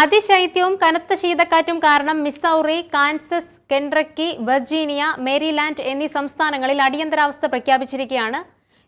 അതിശൈത്യവും കനത്ത ശീതക്കാറ്റും കാരണം Missouri Kansas Kentucky Virginia Maryland എന്നീ സംസ്ഥാനങ്ങളിൽ അടിയന്തരാവസ്ഥ പ്രഖ്യാപിച്ചിരിക്കുകയാണ്.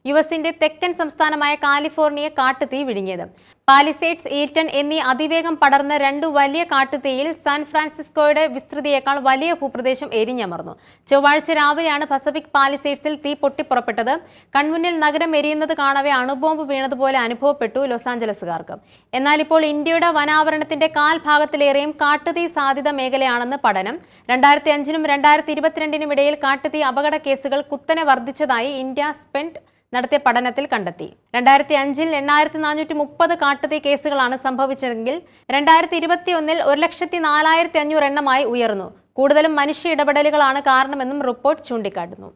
യു എസിന്റെ തെക്കൻ സംസ്ഥാനമായ കാലിഫോർണിയ കാട്ടുതീ വിഴുങ്ങിയത്. പാലിസേഡ്സ് ഈറ്റൺ എന്നീ അതിവേഗം പടർന്ന രണ്ട് വലിയ കാട്ടുതീയിൽ സാൻ ഫ്രാൻസിസ്കോയുടെ വിസ്തൃതിയേക്കാൾ വലിയ ഭൂപ്രദേശം എരിഞ്ഞമർന്നു. ചൊവ്വാഴ്ച രാവിലെയാണ് പസഫിക് പാലിസേഡ്സിൽ തീ പൊട്ടിപ്പുറപ്പെട്ടത് കൺമുന്നിൽ നഗരം എരിയുന്നത് കാണവേ അണുബോംബ് വീണതുപോലെ അനുഭവപ്പെട്ടു ലോസ് ആഞ്ചലസുകാർക്ക് എന്നാൽ ഇപ്പോൾ ഇന്ത്യയുടെ വനാവരണത്തിന്റെ കാൽ ഭാഗത്തിലേറെയും കാട്ടുതീ സാധ്യത മേഖലയാണെന്ന് പഠനം. രണ്ടായിരത്തി അഞ്ചിനും രണ്ടായിരത്തി ഇരുപത്തിരണ്ടിനും ഇടയിൽ കാട്ടുതീ അപകട കേസുകൾ കുത്തനെ വർദ്ധിച്ചതായി ഇന്ത്യ സ്പെൻഡ് നടത്തിയ പഠനത്തിൽ കണ്ടെത്തി. രണ്ടായിരത്തി അഞ്ചിൽ എണ്ണായിരത്തി നാനൂറ്റി മുപ്പത് കാട്ടുതീ കേസുകളാണ് സംഭവിച്ചതെങ്കിൽ രണ്ടായിരത്തി ഇരുപത്തിയൊന്നിൽ ഒരു ലക്ഷത്തി നാലായിരത്തി അഞ്ഞൂറ് എണ്ണമായി ഉയർന്നു. കൂടുതലും മനുഷ്യ ഇടപെടലുകളാണ് കാരണമെന്നും റിപ്പോർട്ട് ചൂണ്ടിക്കാട്ടുന്നു.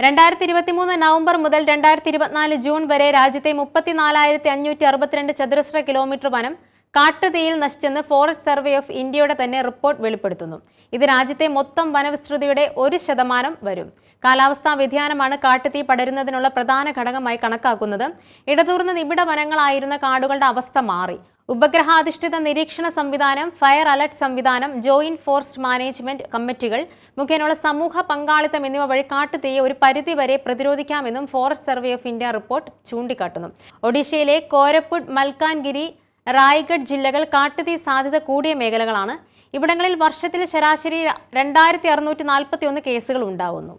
രണ്ടായിരത്തി ഇരുപത്തിമൂന്ന് നവംബർ മുതൽ രണ്ടായിരത്തി ഇരുപത്തിനാല് ജൂൺ വരെ രാജ്യത്തെ മുപ്പത്തിനാലായിരത്തി അഞ്ഞൂറ്റി അറുപത്തിരണ്ട് ചതുരശ്ര കിലോമീറ്റർ വനം കാട്ടുതീയിൽ നശിച്ചെന്ന് ഫോറസ്റ്റ് സർവേ ഓഫ് ഇന്ത്യയുടെ തന്നെ റിപ്പോർട്ട് വെളിപ്പെടുത്തുന്നു. ഇത് രാജ്യത്തെ മൊത്തം വനവിസ്തൃതിയുടെ ഒരു ശതമാനം വരും. കാലാവസ്ഥാ വ്യതിയാനമാണ് കാട്ടുതീ പടരുന്നതിനുള്ള പ്രധാന ഘടകമായി കണക്കാക്കുന്നത്. ഇടതൂർന്ന നിബിഡ വനങ്ങളായിരുന്ന കാടുകളുടെ അവസ്ഥ മാറി. ഉപഗ്രഹാധിഷ്ഠിത നിരീക്ഷണ സംവിധാനം ഫയർ അലർട്ട് സംവിധാനം ജോയിന്റ് ഫോറസ്റ്റ് മാനേജ്മെന്റ് കമ്മിറ്റികൾ മുഖേനയുള്ള സമൂഹ പങ്കാളിത്തം എന്നിവ വഴി കാട്ടുതീയെ ഒരു പരിധിവരെ പ്രതിരോധിക്കാമെന്നും forest survey of India report ചൂണ്ടിക്കാട്ടുന്നു. ഒഡീഷയിലെ കോരപ്പുഡ് മൽക്കാൻഗിരി റായ്ഗഡ് ജില്ലകൾ കാട്ടുതീ സാധ്യത കൂടിയ മേഖലകളാണ്. ഇവിടങ്ങളിൽ വർഷത്തിൽ ശരാശരി രണ്ടായിരത്തി അറുന്നൂറ്റി നാൽപ്പത്തി ഒന്ന് കേസുകൾ ഉണ്ടാവുന്നു.